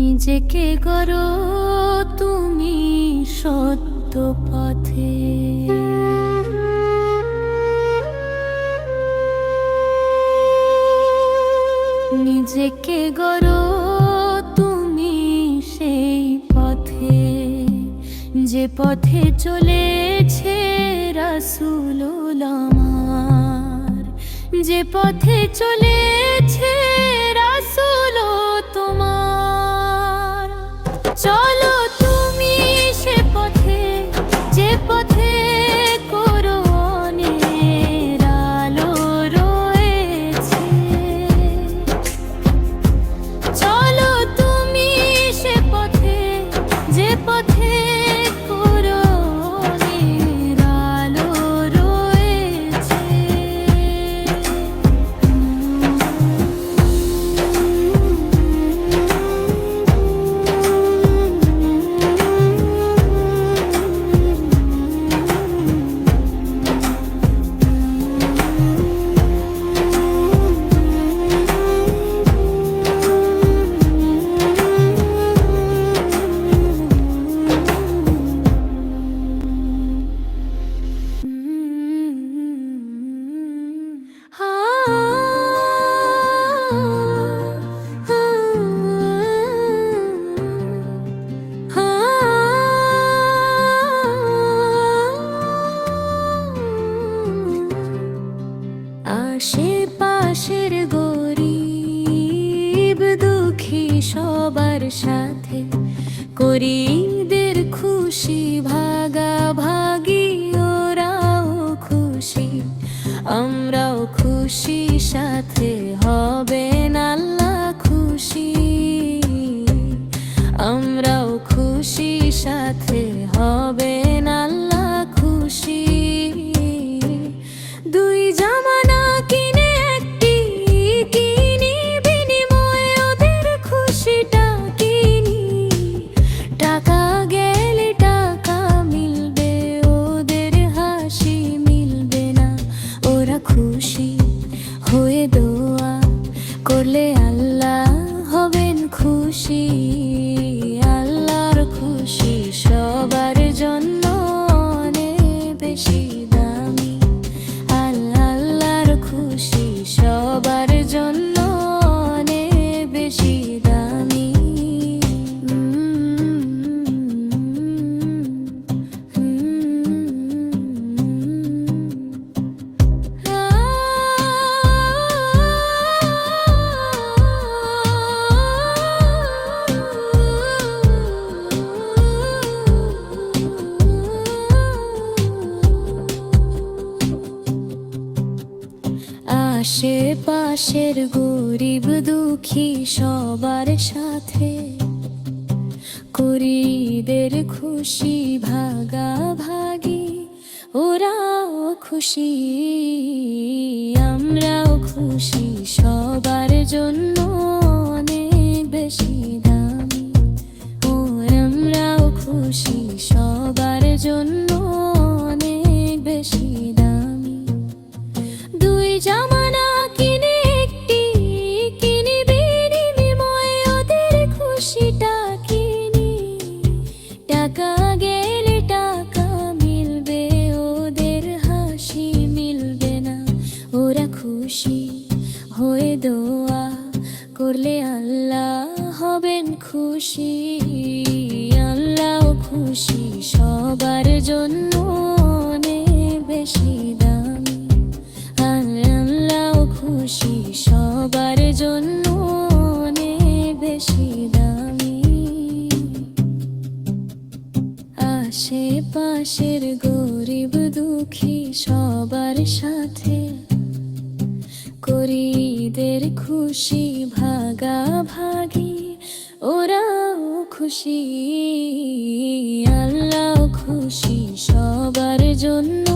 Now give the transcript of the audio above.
নিজেকে করো তুমি সত্য পথে। নিজেকে গড়ো যে পথে চলেছে রাসুল আমার যে পথে চলেছে আশেপাশের গরিব দুঃখী সবার সাথে। করিদের খুশি ভাগা ভাগি ওরাও খুশি। আমরাও খুশি, সাথে হবে আল্লাহ খুশি। আমরাও খুশি, সাথে হবেন আশেপাশের গরিব দুঃখী সবার সাথে। করিদের খুশি ভাগা ভাগি ওরাও খুশি, আমরাও খুশি, সবার জন্য অনেক বেশি দামি। ওর আমরাও খুশি, সবার জন্য খুশি আল্লাহ খুশি, সবার জন্য বেশি দামি। আল্লাহ খুশি, সবার জন্য বেশি দামি। আশেপাশের গরিব দুঃখী সবার সাথে করিদের খুশি ভাগা ভাগি খুশি আল্লাহ খুশি সবার জন্য।